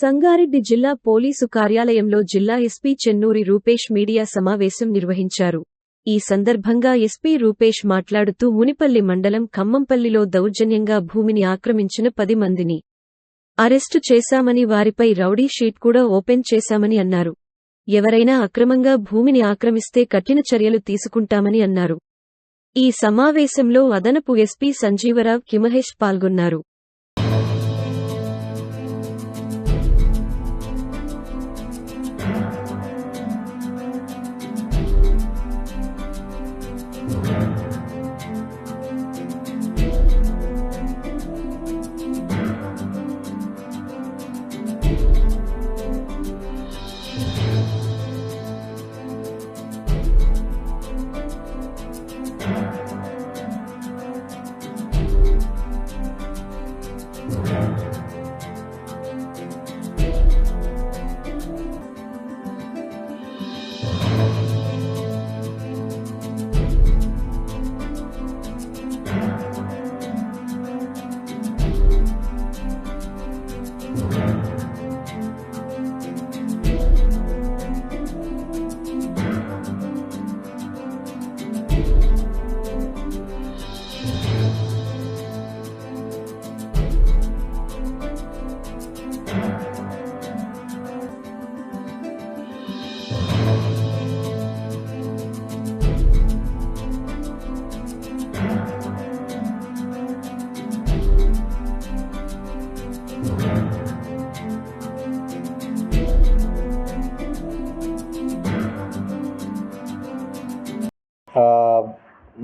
సంగారెడ్డి జిల్లా పోలీసు కార్యాలయంలో జిల్లా ఎస్పీ చెన్నూరి రూపేష్ మీడియా సమావేశం నిర్వహించారు. ఈ సందర్భంగా ఎస్పీ రూపేష్ మాట్లాడుతూ మునిపల్లి మండలం ఖమ్మంపల్లిలో దౌర్జన్యంగా భూమిని ఆక్రమించిన పది మందిని అరెస్టు చేశామని వారిపై రౌడీ షీట్ కూడా ఓపెన్ చేశామని అన్నారు. ఎవరైనా అక్రమంగా భూమిని ఆక్రమిస్తే కఠిన చర్యలు తీసుకుంటామని అన్నారు. ఈ సమావేశంలో అదనపు ఎస్పీ సంజీవరావు కిమహేష్ పాల్గొన్నారు.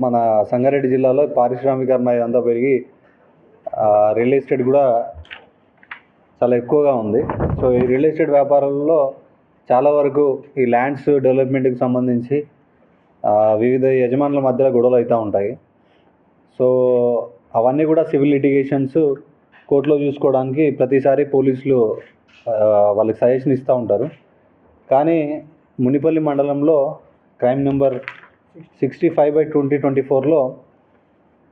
మన సంగారెడ్డి జిల్లాలో పారిశ్రామికరణ ఇదంతా పెరిగి రియల్ ఎస్టేట్ కూడా చాలా ఎక్కువగా ఉంది. సో ఈ రియల్ ఎస్టేట్ వ్యాపారాలలో చాలా వరకు ఈ ల్యాండ్స్ డెవలప్మెంట్కి సంబంధించి వివిధ యజమానుల మధ్యలో గొడవలు అవుతూ ఉంటాయి. సో అవన్నీ కూడా సివిల్ లిటిగేషన్స్ కోర్టులో చూసుకోవడానికి ప్రతిసారి పోలీసులు వాళ్ళకి సజెషన్ ఇస్తూ ఉంటారు. కానీ మునిపల్లి మండలంలో crime number sixty five by twenty twenty ఫోర్లో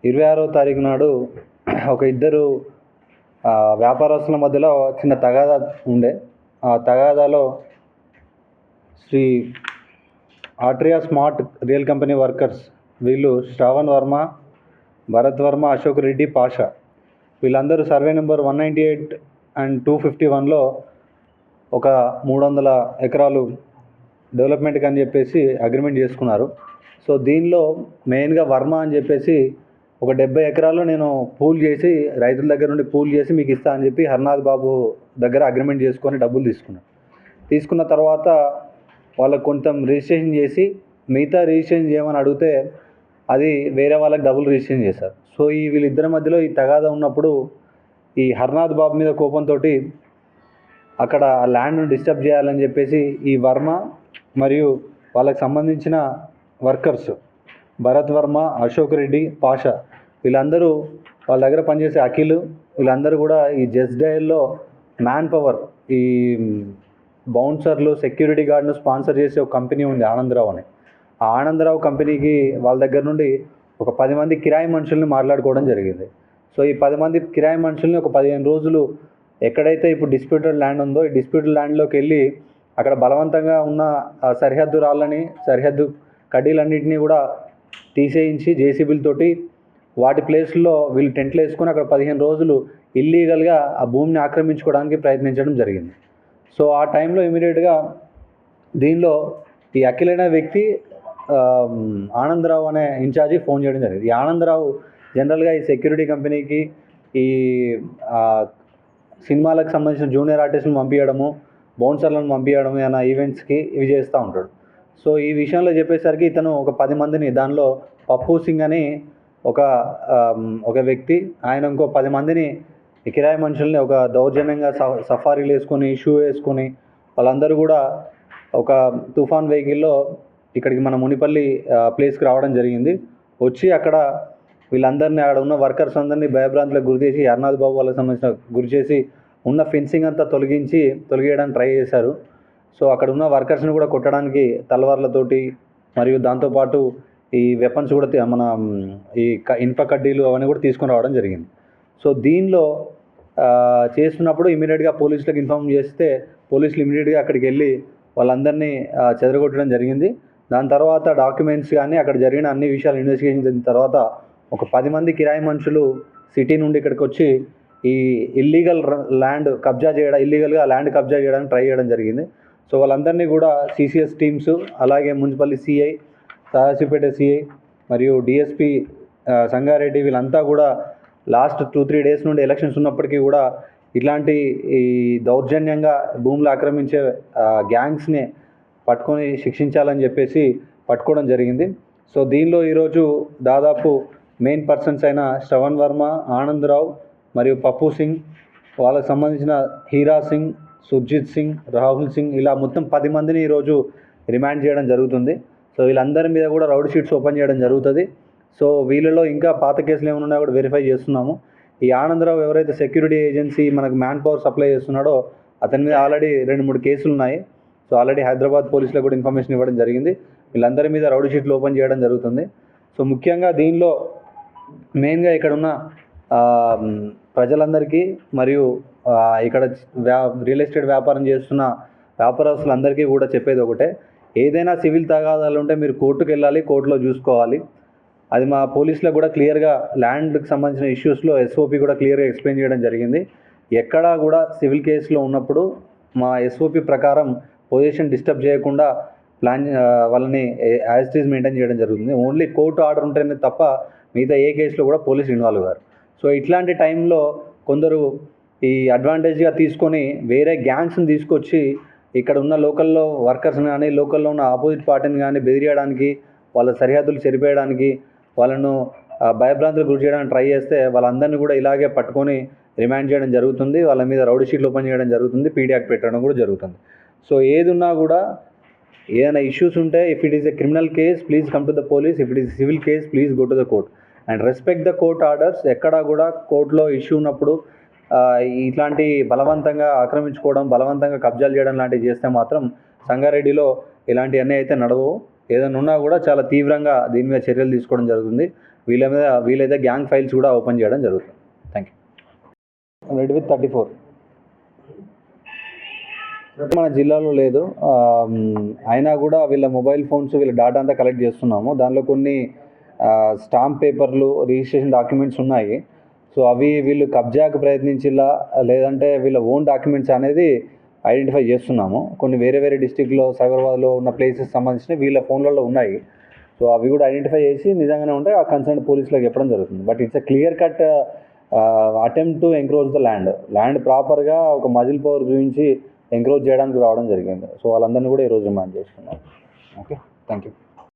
ఇరవై ఆరో తారీఖు నాడు ఒక ఇద్దరు వ్యాపారస్తుల మధ్యలో చిన్న తగాదా ఉండే. ఆ తగాదాలో Shri Atria smart real company workers వీళ్ళు శ్రావణ్ వర్మ భరత్ వర్మ అశోక్ రెడ్డి పాషా. వీళ్ళందరూ survey number one ninety eight and two fifty వన్లో ఒక మూడు వందల ఎకరాలు డెవలప్మెంట్కి అని చెప్పేసి అగ్రిమెంట్ చేసుకున్నారు. సో దీనిలో మెయిన్గా వర్మ అని చెప్పేసి ఒక డెబ్బై ఎకరాలు నేను పూల్ చేసి రైతుల దగ్గర నుండి పూల్ చేసి మీకు ఇస్తా అని చెప్పి హర్నాథ్ బాబు దగ్గర అగ్రిమెంట్ చేసుకొని డబ్బులు తీసుకున్నాను తీసుకున్న తర్వాత వాళ్ళకు కొంత రిజిస్ట్రేషన్ చేసి మిగతా రిజిస్ట్రేషన్ చేయమని అడిగితే అది వేరే వాళ్ళకి డబుల్ రిజిస్ట్రేషన్ చేశారు. సో ఈ వీళ్ళిద్దరి మధ్యలో ఈ తగాదా ఉన్నప్పుడు ఈ హర్నాథ్ బాబు మీద కోపంతో అక్కడ ఆ ల్యాండ్ను డిస్టర్బ్ చేయాలని చెప్పేసి ఈ వర్మ మరియు వాళ్ళకి సంబంధించిన వర్కర్స్ భరత్ వర్మ అశోక్ రెడ్డి పాషా. వీళ్ళందరూ వాళ్ళ దగ్గర పనిచేసే అఖిల్ వీళ్ళందరూ కూడా ఈ జస్ట్ డయల్లో మ్యాన్ పవర్ ఈ బౌన్సర్లు సెక్యూరిటీ గార్డును స్పాన్సర్ చేసే ఒక కంపెనీ ఉంది ఆనందరావు అని. ఆ ఆనందరావు కంపెనీకి వాళ్ళ దగ్గర నుండి ఒక పది మంది కిరాయి మనుషుల్ని మాట్లాడుకోవడం జరిగింది. సో ఈ పది మంది కిరాయి మనుషుల్ని ఒక పదిహేను రోజులు ఎక్కడైతే ఇప్పుడు డిస్ప్యూటెడ్ ల్యాండ్ ఉందో ఈ డిస్ప్యూటెడ్ ల్యాండ్లోకి వెళ్ళి అక్కడ బలవంతంగా ఉన్న సరిహద్దు రాళ్ళని సరిహద్దు కడ్డీలన్నింటినీ కూడా తీసేయించి జేసీబీలతోటి వాటి ప్లేస్లో వీళ్ళు టెంట్లు వేసుకొని అక్కడ పదిహేను రోజులు ఇల్లీగల్గా ఆ భూమిని ఆక్రమించుకోవడానికి ప్రయత్నించడం జరిగింది. సో ఆ టైంలో ఇమీడియట్గా దీనిలో ఈ అఖిల్ అనే వ్యక్తి ఆనందరావు అనే ఇన్ఛార్జి ఫోన్ చేయడం జరిగింది. ఈ ఆనందరావు జనరల్గా ఈ సెక్యూరిటీ కంపెనీకి ఈ సినిమాలకు సంబంధించిన జూనియర్ ఆర్టిస్టులను పంపించడము బౌన్సర్లను పంపించడము అన్న ఈవెంట్స్కి ఇవి చేస్తూ ఉంటాడు. సో ఈ విషయంలో చెప్పేసరికి ఇతను ఒక పది మందిని దానిలో పప్పు సింగ్ అని ఒక ఒక వ్యక్తి. ఆయన ఇంకో పది మందిని కిరాయి మనుషుల్ని ఒక దౌర్జన్యంగా స- సఫారీలు వేసుకొని షూ వేసుకొని వాళ్ళందరూ కూడా ఒక తుఫాన్ వెహికల్లో ఇక్కడికి మన మునిపల్లి ప్లేస్కి రావడం జరిగింది. వచ్చి అక్కడ వీళ్ళందరినీ ఆడ ఉన్న వర్కర్స్ అందరినీ భయభ్రాంతులకు గురి చేసి అర్నాథ్ బాబు వాళ్ళకి సంబంధించిన గురి చేసి ఉన్న ఫెన్సింగ్ అంతా తొలగించి తొలగేయడానికి ట్రై చేశారు. సో అక్కడ ఉన్న వర్కర్స్ని కూడా కొట్టడానికి తలవార్లతోటి మరియు దాంతోపాటు ఈ వెపన్స్ కూడా మన ఈ క- ఇనుప కడ్డీలు అవన్నీ కూడా తీసుకొని రావడం జరిగింది. సో దీనిలో చేస్తున్నప్పుడు ఇమీడియట్గా పోలీసులకు ఇన్ఫామ్ చేస్తే పోలీసులు ఇమీడియట్గా అక్కడికి వెళ్ళి వాళ్ళందరినీ చెదరగొట్టడం జరిగింది. దాని తర్వాత డాక్యుమెంట్స్ కానీ అక్కడ జరిగిన అన్ని విషయాలు ఇన్వెస్టిగేషన్ జరిగిన తర్వాత ఒక పది మంది కిరాయి మనుషులు సిటీ నుండి ఇక్కడికి వచ్చి ఈ ఇల్లీగల్ ల్యాండ్ కబ్జా చేయడం ఇల్లీగల్గా ల్యాండ్ కబ్జా చేయడానికి ట్రై చేయడం జరిగింది. సో వాళ్ళందరినీ కూడా సిసిఎస్ టీమ్స్ అలాగే మున్సిపల్లి సిఐ సదాశివపేట సిఐ మరియు డిఎస్పి సంగారెడ్డి వీళ్ళంతా కూడా లాస్ట్ టూ త్రీ డేస్ నుండి ఎలక్షన్స్ ఉన్నప్పటికీ కూడా ఇట్లాంటి ఈ దౌర్జన్యంగా భూములు ఆక్రమించే గ్యాంగ్స్ని పట్టుకొని శిక్షించాలని చెప్పేసి పట్టుకోవడం జరిగింది. సో దీనిలో ఈరోజు దాదాపు మెయిన్ పర్సన్స్ అయిన శ్రవణ్ వర్మ ఆనందరావు మరియు పప్పు సింగ్ వాళ్ళకి సంబంధించిన హీరా సింగ్ సుర్జిత్ సింగ్ రాహుల్ సింగ్ ఇలా మొత్తం పది మందిని ఈరోజు రిమాండ్ చేయడం జరుగుతుంది. సో వీళ్ళందరి మీద కూడా రౌడ్ షీట్స్ ఓపెన్ చేయడం జరుగుతుంది. సో వీళ్ళలో ఇంకా పాత కేసులు ఏమైనా ఉన్నాయో కూడా వెరిఫై చేస్తున్నాము. ఈ ఆనందరావు ఎవరైతే సెక్యూరిటీ ఏజెన్సీ మనకు మ్యాన్ పవర్ సప్లై చేస్తున్నాడో అతని మీద ఆల్రెడీ రెండు మూడు కేసులు ఉన్నాయి. సో ఆల్రెడీ హైదరాబాద్ పోలీసులకు కూడా ఇన్ఫర్మేషన్ ఇవ్వడం జరిగింది. వీళ్ళందరి మీద రౌడ్ షీట్లు ఓపెన్ చేయడం జరుగుతుంది. సో ముఖ్యంగా దీనిలో మెయిన్గా ఇక్కడ ఉన్న ప్రజలందరికీ మరియు ఇక్కడ వ్యా రియల్ ఎస్టేట్ వ్యాపారం చేస్తున్న వ్యాపారస్తులందరికీ కూడా చెప్పేది ఒకటే. ఏదైనా సివిల్ తగాదాలు ఉంటే మీరు కోర్టుకు వెళ్ళాలి కోర్టులో చూసుకోవాలి. అది మా పోలీసులకు కూడా క్లియర్గా ల్యాండ్కి సంబంధించిన ఇష్యూస్లో ఎస్ఓపి కూడా క్లియర్గా ఎక్స్ప్లెయిన్ చేయడం జరిగింది. ఎక్కడా కూడా సివిల్ కేసులో ఉన్నప్పుడు మా ఎస్ఓపి ప్రకారం పొజిషన్ డిస్టర్బ్ చేయకుండా ప్లాన్ వాళ్ళని యాజ్ ఇట్ ఈజ్ మెయింటైన్ చేయడం జరుగుతుంది. ఓన్లీ కోర్టు ఆర్డర్ ఉంటేనే తప్ప మిగతా ఏ కేసులో కూడా పోలీసులు ఇన్వాల్వ్ అయ్యారు సో ఇట్లాంటి టైంలో కొందరు ఈ అడ్వాంటేజ్గా తీసుకొని వేరే గ్యాంగ్స్ని తీసుకొచ్చి ఇక్కడ ఉన్న లోకల్లో వర్కర్స్ని కానీ లోకల్లో ఉన్న ఆపోజిట్ పార్టీని కానీ బెదిరియడానికి వాళ్ళ సరిహద్దులు చెరిపేయడానికి వాళ్ళను ఆ, భయభ్రాంతులకు గురి చేయడానికి ట్రై చేస్తే వాళ్ళందరినీ కూడా ఇలాగే పట్టుకొని రిమాండ్ చేయడం జరుగుతుంది. వాళ్ళ మీద రౌడీ షీట్లు ఓపెన్ చేయడం జరుగుతుంది. పీడియాక్ పెట్టడం కూడా జరుగుతుంది. సో ఏది ఉన్నా కూడా ఏదైనా ఇష్యూస్ ఉంటే if it is a criminal case please come to the police if it is civil case please go to the court and respect the court orders ఎక్కడా కూడా కోర్టులో ఇష్యూ ఉన్నప్పుడు ఇట్లాంటి బలవంతంగా ఆక్రమించుకోవడం బలవంతంగా కబ్జాలు చేయడం లాంటివి చేస్తే మాత్రం సంగారెడ్డిలో ఇలాంటివన్నీ అయితే నడవవు. ఏదైనా ఉన్నా కూడా చాలా తీవ్రంగా దీని మీద చర్యలు తీసుకోవడం జరుగుతుంది. వీళ్ళ మీద వీలైతే గ్యాంగ్ ఫైల్స్ కూడా ఓపెన్ చేయడం జరుగుతుంది. Thank you read with thirty four మన జిల్లాలో లేదు. అయినా కూడా వీళ్ళ మొబైల్ ఫోన్స్ వీళ్ళ డేటా అంతా కలెక్ట్ చేస్తున్నాము. దానిలో కొన్ని స్టాంప్ పేపర్లు రిజిస్ట్రేషన్ డాక్యుమెంట్స్ ఉన్నాయి. సో అవి వీళ్ళు కబ్జాకు ప్రయత్నించిలా లేదంటే వీళ్ళ ఓన్ డాక్యుమెంట్స్ అనేది ఐడెంటిఫై చేస్తున్నాము. కొన్ని వేరే వేరే డిస్టిక్లో సైబరాబాద్లో ఉన్న ప్లేసెస్ సంబంధించిన వీళ్ళ ఫోన్లలో ఉన్నాయి. సో అవి కూడా ఐడెంటిఫై చేసి నిజంగానే ఉంటే ఆ కన్సర్న్ పోలీసులకు చెప్పడం జరుగుతుంది. But it's a clear cut attempt to encroach the land land ప్రాపర్గా ఒక మజిల్ పవర్ చూపించి ఎంక్రోజ్ చేయడానికి రావడం జరిగింది. సో వాళ్ళందరినీ కూడా ఈరోజు రిమాండ్ చేస్తున్నాం. Okay thank you